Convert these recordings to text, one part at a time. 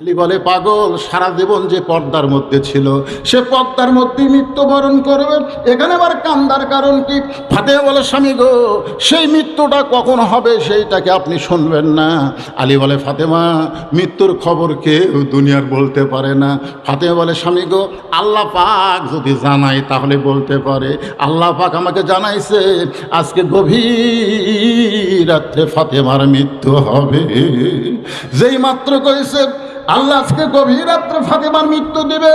আলী বলে, পাগল, সারা জীবন যে পর্দার মধ্যে ছিল, সে পর্দার মধ্যেই মৃত্যুবরণ করবে। এখানে আবার কান্দার কারণ কি? ফাতে বলে, স্বামী গো, সেই মৃত্যুটা কখন হবে সেইটাকে আপনি শুনবেন না। আলী বলে, ফাতেমা, মৃত্যুর খবর কেউ দুনিয়ার বলতে পারে না। ফাতেমা বলে, স্বামী গো, আল্লাহ পাক যদি জানাই তাহলে বলতে পারে। আল্লাহ পাক আমাকে জানাইছে, আজকে গভীর রাত্রে ফাতেমার মৃত্যু হবে। যেই মাত্র কইছে আল্লাহ আজকে গভীর রাত্রে ফাতেমার মৃত্যু দিবে।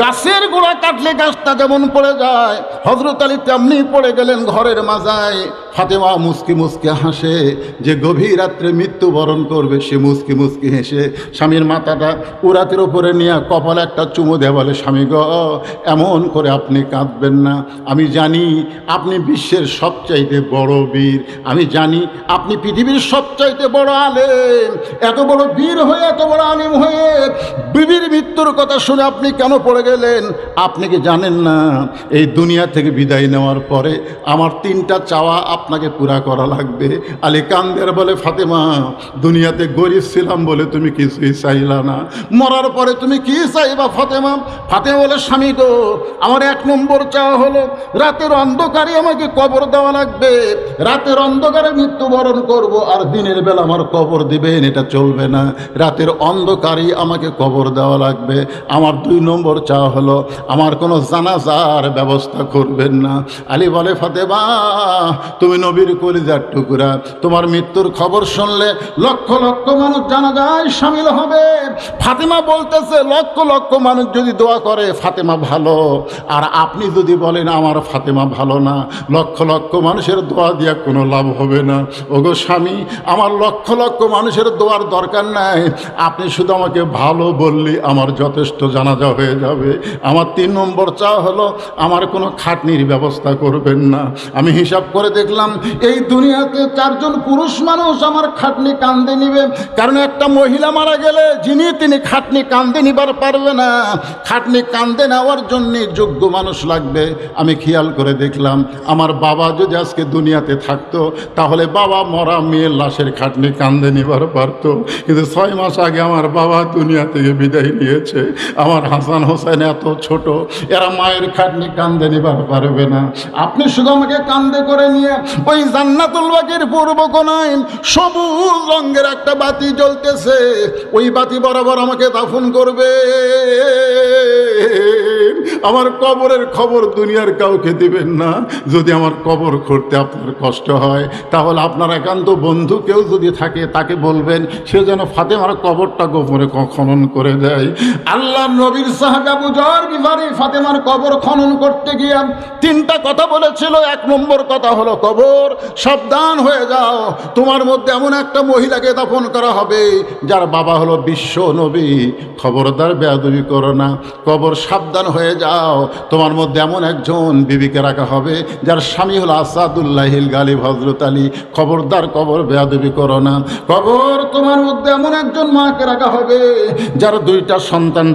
গাছের গোড়া কাটলে গাছটা যেমন পড়ে যায় হজরত আলী তেমনি পড়ে গেলেন ঘরের মাজায়। ফাতেমা মুসকি মুসকি হাসে, যে গভীর রাত্রে মৃত্যুবরণ করবে, সে মুসকি মুসকি হেসে, স্বামীর মাথাটা উরাতের ওপরে নিয়ে কপালে একটা চুমু দেয় বলে, স্বামী গ, এমন করে আপনি কাঁদবেন না। আমি জানি আপনি বিশ্বের সবচাইতে বড় বীর। আমি জানি আপনি পৃথিবীর সবচাইতে বড় আলেম। এত বড় বীর হয়ে, এত বড় আলেম হয়ে মৃত্যুর কথা শুনে আপনি কেন পড়ে গেলেন? আপনি কি জানেন না? এই দুনিয়া থেকে বিদায় নেওয়ার পরে আমার তিনটা চাওয়া আপনাকে পুরা করা লাগবে। আলী কান্দের বলে, ফাতেমা, দুনিয়াতে গরিব ছিলাম বলে তুমি কিছুই চাইলা না। মরার পরে তুমি কি চাইবা, ফাতেমা? ফাতেমা বলে, স্বামী গো, আমার এক নম্বর চাওয়া হলো, রাতের অন্ধকারে আমাকে কবর দেওয়া লাগবে। রাতের অন্ধকারে মৃত্যুবরণ করব আর দিনের বেলা আমার কবর দিবেন, এটা চলবে না। রাতের অন্ধকারেই আমাকে কবর দেওয়া লাগবে। আমার দুই নম্বর চাওয়া হলো, আমার কোনো জানাজার ব্যবস্থা করবেন না। আলী বলে, ফাতেমা, তুমি নবীর কলিজার টুকুরা। তোমার মৃত্যুর খবর শুনলে লক্ষ লক্ষ মানুষ জানা যায় সামিল হবে। ফাতেমা বলতেছে, লক্ষ লক্ষ মানুষ যদি দোয়া করে, ফাতেমা ভালো। আর আপনি যদি বলেন, আমার ফাতেমা ভালো না, লক্ষ লক্ষ মানুষের দোয়া দিয়া কোনো লাভ হবে না। ওগো স্বামী, আমার লক্ষ লক্ষ মানুষের দোয়ার দরকার নাই। আপনি শুধু আমাকে ভালো বললে, আমার যথেষ্ট জানাজা হয়ে যাবে। আমার তিন নম্বর চা হলো, আমার কোনো খাটনির ব্যবস্থা করবেন না। আমি হিসাব করে দেখলাম, এই দুনিয়াতে চারজন পুরুষ মানুষ আমার খাটনি কান্দে নিবে। কারণ একটা মহিলা মারা গেলে যিনি তিনি খাটনি কান্দে নিবার পারবে না। খাটনি কান্দে নেওয়ার জন্য যোগ্য মানুষ লাগবে। আমি খেয়াল করে দেখলাম, আমার বাবা যদি আজকে দুনিয়াতে থাকতো, তাহলে বাবা মরা মেয়ের লাশের খাটনি কান্দে নিবার পারতো। কিন্তু ছয় মাস আগে আমার বাবা দুনিয়া থেকে বিদায় নিয়েছে। আমার হাসান হোসেন এত ছোট, এরা মায়ের খাটনি কান্দে নিবার পারবে না। আপনি শুধু আমাকে কান্দে করে নিয়ে ওই জান্নাতুল বাকির পূর্ব কোনায় সবুজ রঙের একটা বাতি জ্বলতেছে, ওই বাতি বরাবর আমাকে দাফন করবে। আমার কবরের খবর দুনিয়ার কাউকে দিবেন না। যদি আমার কবর করতে আপনার কষ্ট হয়, তাহলে আপনার একান্ত বন্ধু কেউ যদি থাকে, তাকে বলবেন, সে যেন ফাতেমার কবরটা গোপনে খনন করে দেয়। আল্লাহ নবীর সাহাবাবু জর বিভারে ফাতেমার কবর খনন করতে গিয়ে তিনটা কথা বলেছিল। এক নম্বর কথা হলো কবর, সাবধান হয়ে যাও। তোমার মধ্যে এমন একটা মহিলাকে দাফন করা হবে, যার বাবা হলো বিশ্ব নবী। খবরদার বেয়াদবি করো না। কবর সাবধান হয়ে যাও। তোমার মধ্যে এমন একজন বিবিকে রাখা হবে, যার স্বামী হলো আসাদুল্লাহিল গালিব হজরত আলী। খবরদার কবর বেয়াদবি করো না। কবর তোমার মধ্যে এমন একজন মাকে রাখা হবে, যার দুইটা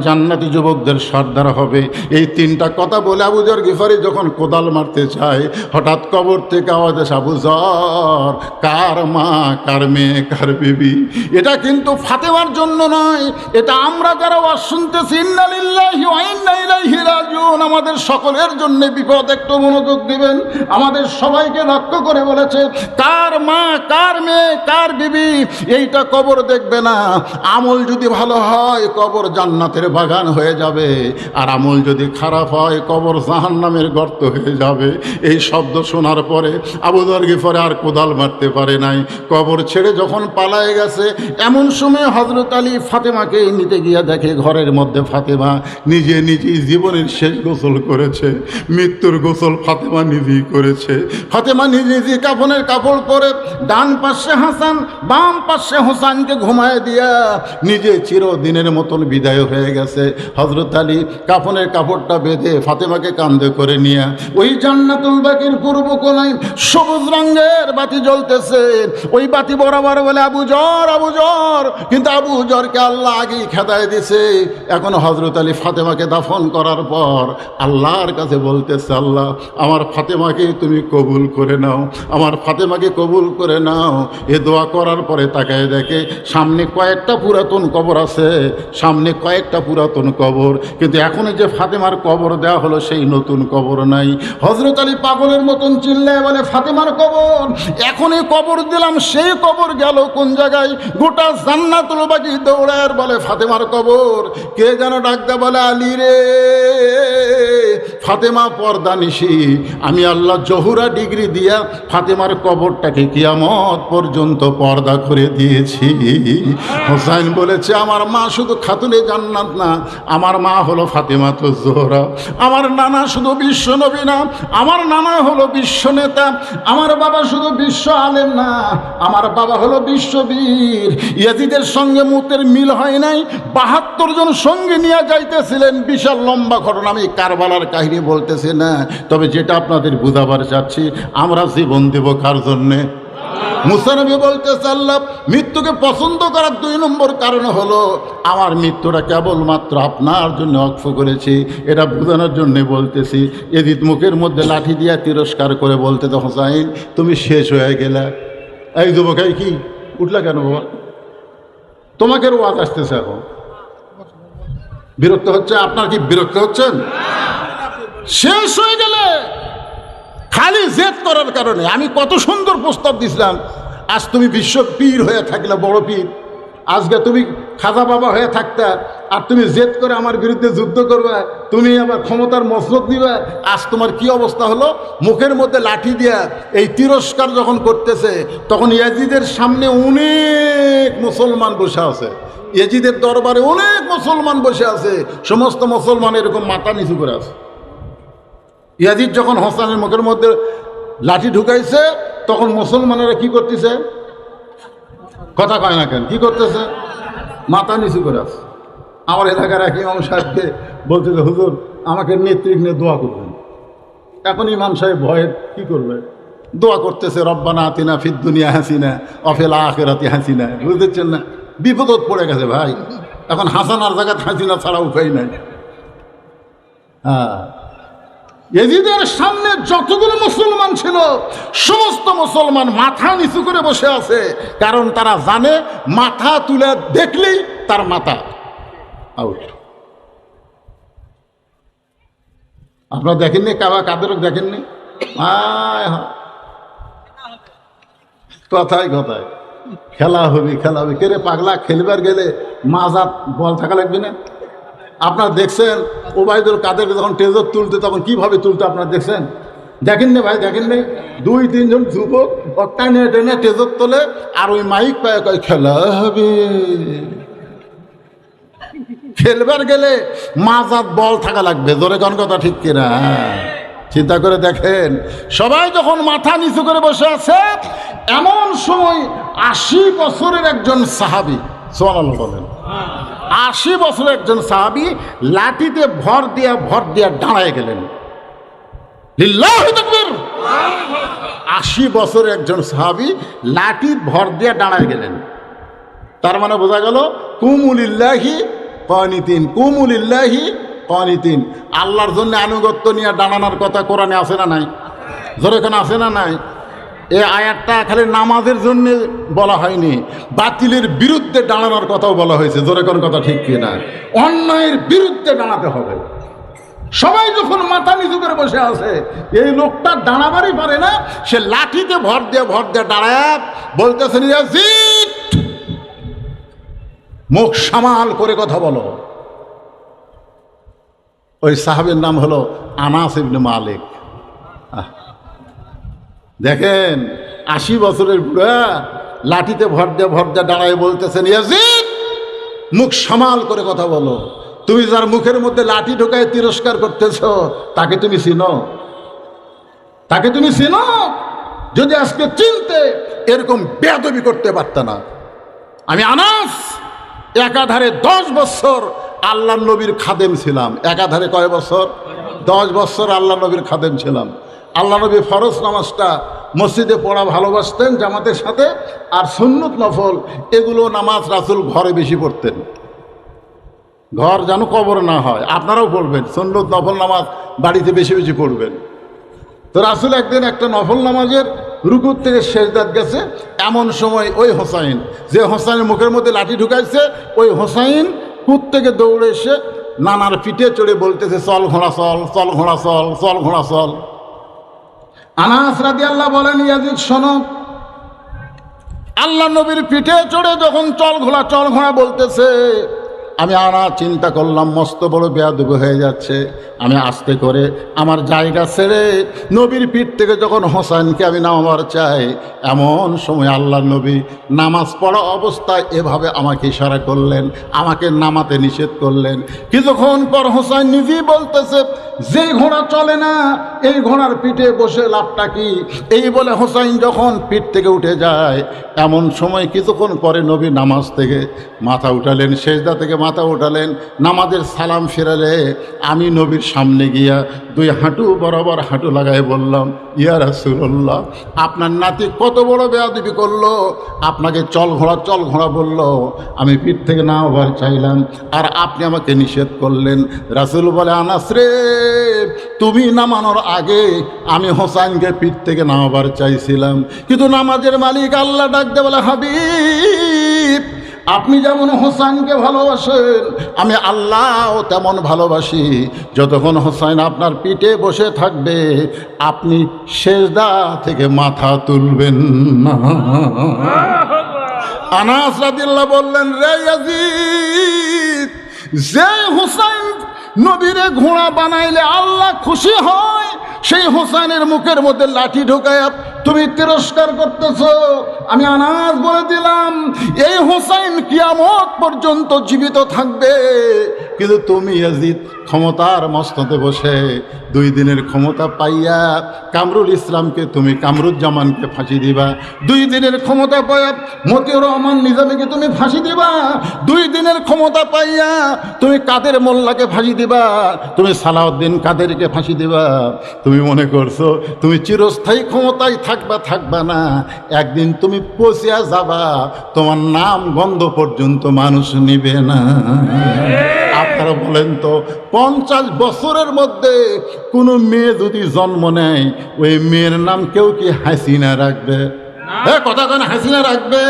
জান্নাতি যুবকদের সর্দার হবে। এই তিনটা কথা বলে আবুজর গিফারি যখন কোদাল মারতে চায় হঠাৎ কবর থেকে আওয়াজ আসে আবুজর কার মা, কার মেয়ে, কার বিবি? এটা কিন্তু ফাতেমার জন্য নয়, এটা আমরা যারা ওয়াজ শুনতেছি আমাদের সকলের জন্য বিপদ একটু মনোযোগ দিবেন। আমাদের সবাইকে লক্ষ্য করে বলেছে, কার মা, কার মেয়ে, কার বিবি? এইটা কবর দেখবে না। আমল যদি ভালো হয়, কবর জান্নাতের বাগান হয়ে যাবে। আর আমল যদি খারাপ হয়, কবর জাহান্নামের গর্ত হয়ে যাবে। এই শব্দ শোনার পরে আবুদর গিফরে আর কোদাল মারতে পারে নাই। কবর ছেড়ে যখন পালায় গেছে, এমন সময় হজরত আলী ফাতেমাকে নিতে গিয়ে দেখে ঘরের মধ্যে ফাতেমা নিজে নিজেই জীবনের শেষ গোসল করেছে। মৃত্যুর গোসল ফাতেমা নিজেই করেছে। ফাতেমা নিজে নিজে কাফনের কাপড় পরে ডান পাশে হাসান, বাম পাশে হোসানকে ঘুমায় দিয়া নিজে চিরদিনের মতন বিদায় হয়ে গেছে। হজরত আলী কাফনের কাপড়টা বেঁধে ফাতেমাকে কান্দে করে নিয়ে, ওই জান্নাতুল বাকির পূর্ব কোনায় সবুজ রঙের বাতি জ্বলতেছে। ওই বাতি বরাবর বলে, আবু জর আবু জর। কিন্তু আবু জরকে আল্লাহ আগেই খেদায় দিছে। এখন হজরত আলী ফাতেমাকে দাফন করার পর আল্লাহর কাছে বলতেছে, আল্লাহ, আমার ফাতেমাকে তুমি কবুল করে নাও। আমার ফাতেমাকে কবুল করে নাও। এ দোয়া করার পরে তাকায় দেখে সামনে কয়েকটা পুরাতন কবর আছে। সামনে কয়েকটা পুরাতন কবর, কিন্তু এখন যে ফাতেমার কবর দেওয়া হলো সেই নতুন কবর নাই। হজরত আলী পাগলের মতন চিল্লায় বলে, ফাতেমার কবর, এখনই কবর দিলাম, সেই কবর গেল কোন জায়গায়? গোটা জান্নাতুল বাকি দৌড়ার বলে, ফাতেমার কবর, কে যেন ডাকতে বলে, আলী রে, ফাতেমা পর্দা নিশি, আমি আল্লাহ জহুরা ডিগ্রি দিয়া ফাতেমার কবরটাকে কিয়ামত পর্যন্ত পর্দা করে দিয়েছি। হোসাইন বলেছে, আমার মা শুধু খাতুনে জান্নাত না। আমার মা হলো ফাতেমা তো জোহরা। আমার নানা শুধু বিশ্ব নবী না। আমার নানা হলো বিশ্ব নেতা। আমার বাবা শুধু বিশ্ব আলেম না। আমার বাবা হলো বিশ্ববীর ইয়াজিদের সঙ্গে মুতের মিল হয় নাই। বাহাত্তর জন সঙ্গে নিয়ে যাইতেছিলেন। বিশাল লম্বা ঘটনা। আমি কারবালার কাহিনী বলতেছি না। তবে যেটা আপনাদের বুঝাবার চাচ্ছি, আমরা জীবন দেব কার জন্যে? মুসানবী বলতে আল্লাহ মৃত্যুকে পছন্দ করার দুই নম্বর কারণ হলো, আমার মৃত্যুটা কেবলমাত্র আপনার জন্য অক্ষ করেছি। এটা বোঝানোর জন্যে বলতেছি এদিত মুখের মধ্যে লাঠি দিয়া তিরস্কার করে বলতে তো হোসাইন, তুমি শেষ হয়ে গেলে। এই যুবক, এই কি? উঠলা কেন বাবা? তোমাকে ওয়াজ আসতেছে এখন। বিরক্ত হচ্ছে? আপনার কি বিরক্ত হচ্ছেন? শেষ হয়ে গেলে খালি জেদ করার কারণে আমি কত সুন্দর প্রস্তাব দিছিলাম, আজ তুমি বিশ্ব পীর হয়ে থাকলে, বড় পীর। আজকে তুমি খাজা বাবা হয়ে থাকতে, আর তুমি জেদ করে আমার বিরুদ্ধে যুদ্ধ করবে, তুমি আমার ক্ষমতার মসরত দিবে, আজ তোমার কি অবস্থা হলো? মুখের মধ্যে লাঠি দিয়া এই তিরস্কার যখন করতেছে, তখন ইয়াজিদের সামনে অনেক মুসলমান বসে আছে। ইয়াজিদের দরবারে অনেক মুসলমান বসে আছে, সমস্ত মুসলমান এরকম মাথা নিচু করে আছে। ইয়াজিদ যখন হোসানের মুখের মধ্যে লাঠি ঢুকাইছে, তখন মুসলমানেরা কি করতেছে? কথা কয় না কেন? কি করতেছে? মাথা নিচু করে আছে। আমার এলাকার এক ইমাম সাহেবকে বলতেছে, হুজুর, আমাকে নেতৃত্ব নিয়ে দোয়া করবেন। এখন ইমাম সাহেব ভয়ে কি করবে? দোয়া করতেছে, রব্বানা আতিনা ফিদ দুনিয়া হাসিনা অফেল আখেরাতি হাসিনা। বুঝতেছেন না? বিপদত পড়ে গেছে ভাই। এখন হাসানার জায়গায় হাসিনা ছাড়া উপায় নাই। হ্যাঁ। এজিদের সামনে যতগুলো মুসলমান ছিল, সমস্ত মুসলমান মাথা নিচু করে বসে আছে। কারণ তারা জানে, মাথা তুলে দেখলেই তার মাথা। আউট আপনারা দেখেননি? কাবা কাদের দেখেননি। কথায় কথায়। খেলা হবে খেলা হবে। কেরে পাগলা? খেলবার গেলে মাজাত বল থাকা লাগবে না? আপনারা দেখছেন, ওবায়দুল কাদেরকে যখন টেজর তুলতে, তখন কীভাবে তুলতে আপনারা দেখছেন? দেখেন নি ভাই, দেখেন নি? দুই, তিনজন যুবক টানে টেনে টেজর তোলে, আর ওই মাইক পায় কয়, খেলা হবে। খেলবার গেলে মাজাত বল থাকা লাগবে, জোরে কোন কথা ঠিক কিনা? চিন্তা করে দেখেন, সবাই যখন মাথা নিচু করে বসে আছে, এমন সময় আশি বছরের একজন সাহাবি সোয়াল বলেন আশি বছরের একজন সাহাবি লাঠিতে ভর দিয়া ভর দিয়া দাঁড়ায় গেলেন। আশি বছর একজন সাহাবি লাঠি ভর দিয়া দাঁড়ায় গেলেন। তার মানে বোঝা গেল কুমুলিল্লাহি কনিতিন কুমুলিল্লাহি কনিতিন। আল্লাহর জন্য আনুগত্য নিয়ে দাঁড়ানোর কথা কোরআনে আছে না নাই? জোরে কোনো আছে না নাই? এই আয়াতটা খালি নামাজের জন্য বলা হয়নি, বাতিলের বিরুদ্ধে দাঁড়ানোর কথাও বলা হয়েছে, জোরে কোন কথা ঠিক কিনা অন্যায়ের বিরুদ্ধে দাঁড়াতে হবে। সবাই যখন মাথা নিচু করে বসে আছে, এই লোকটা দাঁড়াবারই পারে না, সে লাঠিতে ভর দিয়ে ভর দিয়ে দাঁড়ায়, বলতেছে মুখ সামাল করে কথা বলো। ওই সাহাবের নাম হলো আনাস ইবনে মালিক। দেখেন, আশি বছরের বুড়া লাঠিতে ভর দিয়ে ভর দাঁড়ায় বলতেছেন মুখ সামাল করে কথা বলো। তুমি যার মুখের মধ্যে লাঠি ঢোকায় তিরস্কার করতেছ, তাকে তুমি চিনো? তাকে তুমি চিনো? যদি আজকে চিনতে, এরকম বেদবি করতে পারত না। আমি আনাস, একাধারে দশ বছর আল্লাহ নবীর খাদেম ছিলাম। একাধারে কয় বছর? দশ বছর আল্লাহ নবীর খাদেম ছিলাম। আল্লাহ নবী ফরজ নামাজটা মসজিদে পড়া ভালোবাসতেন জামাতের সাথে, আর সুন্নত নফল, এগুলো নামাজ রাসুল ঘরে বেশি পড়তেন। ঘর যেন কবর না হয়, আপনারাও পড়বেন, সুন্নত নফল নামাজ বাড়িতে বেশি বেশি পড়বেন। তো রাসুল একদিন একটা নফল নামাজের রুকুর থেকে শেষদাত গেছে, এমন সময় ওই হোসাইন, যে হোসাইনের মুখের মধ্যে লাঠি ঢুকাইছে, ওই হোসাইন কুত থেকে দৌড়ে এসে নানার পিঠে চড়ে বলতেছে, চল ঘোড়া, চল চল ঘোড়া, চল চল ঘোড়া, চল। আনাস রাদি আল্লাহ বলেন, ইয়াজিদ, শোনো। আল্লাহ নবীর পিঠে চড়ে যখন চল ঘোড়া চল ঘোড়া বলতেছে আমি আনা চিন্তা করলাম, মস্ত বড় বেয়াদুব হয়ে যাচ্ছে। আমি আস্তে করে আমার জায়গা ছেড়ে নবীর পিঠ থেকে যখন হোসাইনকে আমি নামাবার চাই, এমন সময় আল্লাহ নবী নামাজ পড়া অবস্থায় এভাবে আমাকে ইশারা করলেন, আমাকে নামাতে নিষেধ করলেন। কিছুক্ষণ পর হোসাইন নিজেই বলতেছে, যে ঘোড়া চলে না, এই ঘোড়ার পিঠে বসে লাভটা কি? এই বলে হোসাইন যখন পিঠ থেকে উঠে যায়, এমন সময় কিছুক্ষণ পরে নবী নামাজ থেকে মাথা উঠালেন শেষদা থেকে মাথা উঠালেন, নামাজের সালাম ফেরালে আমি নবীর সামনে গিয়া দুই হাঁটু বরাবর হাঁটু লাগাই বললাম, ইয়া রাসূলুল্লাহ, আপনার নাতি কত বড় বেয়াদবি করল, আপনাকে চল ঘোড়া চল ঘোড়া বলল, আমি পিঠ থেকে না হবার চাইলাম, আর আপনি আমাকে নিষেধ করলেন। রাসূল বলে, আনাস রে, তুমি নামানোর আগে আমি হোসাইনকে পিঠ থেকে নামাবার চাইছিলাম, কিন্তু নামাজের মালিক আল্লাহ ডাকতে বলে, হাবিব আপনি যেমন হোসাইনকে ভালোবাসেন, আমি আল্লাহও তেমন ভালোবাসি। যতক্ষণ হোসাইন আপনার পিঠে বসে থাকবে, আপনি শেষদা থেকে মাথা তুলবেন না। আনাস রাদিল্লাহ বললেন, রে ইয়াজিদ, যে হুসাইন নবীরে ঘোড়া বানাইলে আল্লাহ খুশি হয়, সেই হোসাইনের মুখের মধ্যে লাঠি ঢোকায় তুমি তিরস্কার করতেছ, আমি আনাজ বলে দিলাম, এই হোসাইন কিয়ামত পর্যন্ত জীবিত থাকবে। কিন্তু তুমি ইয়াজিদ ক্ষমতার মস্ততে বসে দুই দিনের ক্ষমতা পাইয়া কামরুল ইসলামকে তুমি কামরুজ্জামানকে ফাঁসি দিবা। দুই দিনের ক্ষমতা পাইয়া মতিউর রহমান নিজামীকে তুমি ফাঁসি দিবা। দুই দিনের ক্ষমতা পাইয়া তুমি কাদের মোল্লাকে ফাঁসি দিবা। তুমি সালাউদ্দিন কাদেরকে ফাঁসি দিবা। তুমি মনে করছ তুমি চিরস্থায়ী ক্ষমতায় থাকবা থাকবা না। একদিন তুমি পচিয়া যাবা, তোমার নাম গন্ধ পর্যন্ত মানুষ নিবে না। আপনারা বলেন তো, পঞ্চাশ বছরের মধ্যে কোনো মেয়ে যদি জন্ম নেয়, ওই মেয়ের নাম কেউ কি হাসিনা রাখবে? হ্যাঁ কথা কেন হাসিনা রাখবে?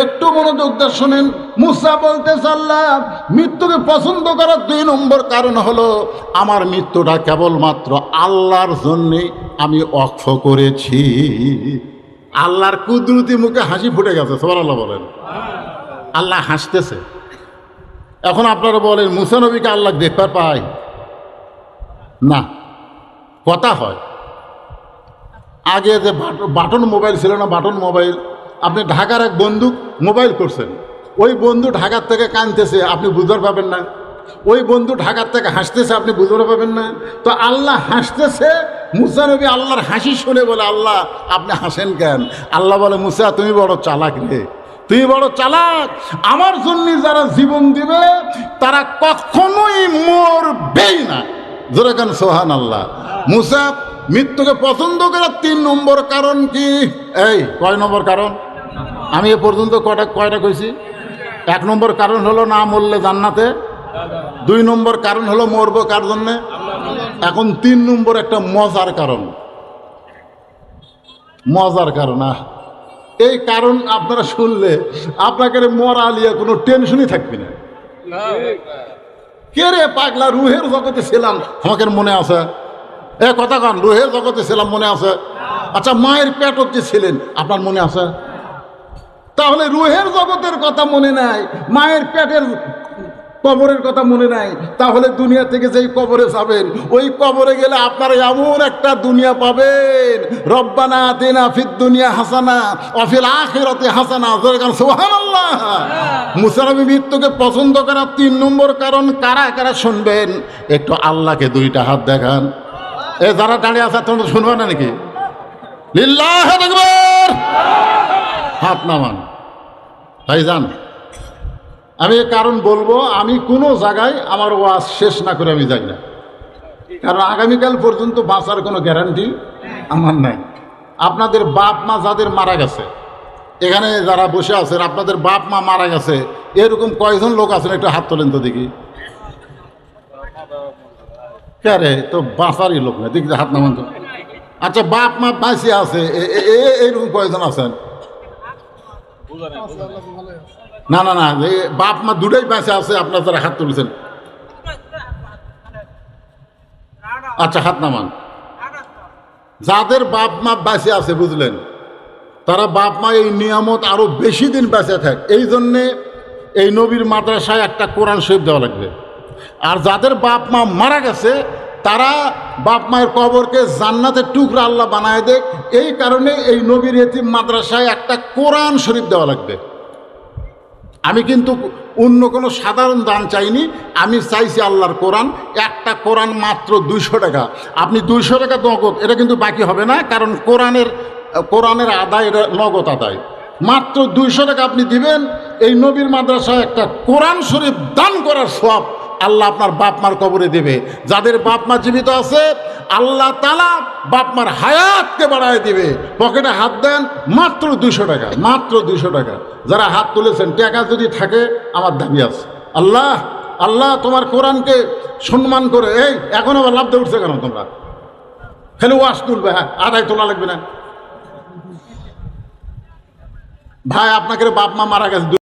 একটু মনোযোগ দিয়ে শোনেন। মুসা বলতে আল্লাহ মৃত্যুকে পছন্দ করার দুই নম্বর কারণ হলো আমার মৃত্যুটা কেবলমাত্র আল্লাহর জন্যে আমি অক্ষ করেছি। আল্লাহর কুদরতি মুখে হাসি ফুটে গেছে সবার আল্লাহ বলেন আল্লাহ হাসতেছে। এখন আপনারা বলেন মুসানবীকে আল্লাহ দেখতে পায়? না। কথা হয়। আগে যে বাট- বাটন মোবাইল ছিল না, বাটন মোবাইল, আপনি ঢাকার এক বন্ধু মোবাইল করছেন। ওই বন্ধু ঢাকার থেকে কানতেছে আপনি বুঝতে পাবেন না। ওই বন্ধু ঢাকার থেকে হাসতেছে, আপনি বুঝতে পাবেন না। তো আল্লাহ হাসতেছে, মুসা নবী আল্লাহর হাসি শুনে বলে, আল্লাহ, আপনি হাসেন কেন? আল্লাহ বলে, মুসা, তুমি বড় চালাক রে। তুই বড় চালাক। আমার জন্য যারা জীবন দিবে, তারা কখনোই মরবেই না। জোরে কেন সোহান আল্লাহ মুসা মৃত্যুকে পছন্দ করার তিন নম্বর কারণ কি? এই কয় নম্বর কারণ? আমি এ পর্যন্ত কয়টা কয়টা কইছি? এক নম্বর কারণ হলো না মরলে জান্নাতে। দুই নম্বর কারণ হলো মরবো কার জন্যে? এখন তিন নম্বর একটা মজার কারণ। মজার কারণ আহ। এই কারণ আপনারা শুনলে আপনাকে মরা আলিয়া কোনো টেনশনই থাকবে না। কে রে পাগলা রুহের জগতে ছিলাম আমাকে মনে আছে? এ কথা কান রুহের জগতে ছিলাম, মনে আছে? আচ্ছা মায়ের পেটত যে ছিলেন, আপনার মনে আছে? তাহলে রুহের জগতের কথা মনে নাই, মায়ের পেটের কবরের কথা মনে নাই, তাহলে দুনিয়া থেকে যেই কবরে যাবেন, ওই কবরে গেলে আপনারা এমন একটা দুনিয়া পাবেন, রব্বানা দেনা ফিদ দুনিয়া হাসানা অফিল আখিরাতে হাসানা সুবহানাল্লাহ। মুসানবী মৃত্যুকে পছন্দ করার তিন নম্বর কারণ কারা কারা শুনবেন? একটু আল্লাহকে দুইটা হাত দেখান। এ যারা দাঁড়িয়ে আছে, তোমরা শুনবে না নাকি? হাত নামান। তাই ভাইজান আমি কারণ বলব, আমি কোনো জায়গায় আমার ওয়াজ শেষ না করে আমি যাই না। কারণ আগামীকাল পর্যন্ত বাঁচার কোনো গ্যারান্টি আমার নাই। আপনাদের বাপ মা যাদের মারা গেছে, এখানে যারা বসে আছেন, আপনাদের বাপ মা মারা গেছে, এরকম কয়জন লোক আছেন, একটু হাত তোলেন তো দেখি। কে রে তো বাঁচারই লোক না দেখি হাত নামান তো আচ্ছা বাপ মা বাঁচি আছে এইরকম কয়জন আছেন না না না বাপ মা দুটাই বাঁচে আছে আপনার যারা হাত তুলেছেন আচ্ছা হাত নামান যাদের বাপ মা বেঁচে আছে বুঝলেন তারা বাপ মা এই নিয়ামত আরও বেশি দিন বেঁচে থাক এই জন্যে এই নবীর মাদ্রাসায় একটা কোরআন শরীফ দেওয়া লাগবে আর যাদের বাপ মা মারা গেছে, তারা বাপ মায়ের কবরকে জান্নাতের টুকরা আল্লাহ বানায় দেখ। এই কারণে এই নবীর এতিম মাদ্রাসায় একটা কোরআন শরীফ দেওয়া লাগবে। আমি কিন্তু অন্য কোনো সাধারণ দান চাইনি, আমি চাইছি আল্লাহর কোরআন। একটা কোরআন মাত্র দুইশো টাকা। আপনি দুইশো টাকা নগদ, এটা কিন্তু বাকি হবে না, কারণ কোরআনের কোরআনের আদায়, এটা নগদ আদায়। মাত্র দুইশো টাকা আপনি দিবেন, এই নবীর মাদ্রাসায় একটা কোরআন শরীফ দান করার সব আল্লাহ আপনার বাপ মার কবরে দেবে। যাদের বাপ মা জীবিত আছে, আল্লাহ তালা বাপ মার হায়াতকে বাড়ায় দিবে। পকেটে হাত দেন, মাত্র দুশো টাকা, মাত্র দুশো টাকা। যারা হাত তুলেছেন, টাকা যদি থাকে, আমার দাবি আছে। আল্লাহ আল্লাহ তোমার কোরআনকে সম্মান করে, এই, এখন আবার লাভ উঠছে কেন তোমরা? খালি ওয়াশ তুলবে হ্যাঁ আদায় তোলা লাগবে না। ভাই, আপনাকে বাপ মা মারা গেছে।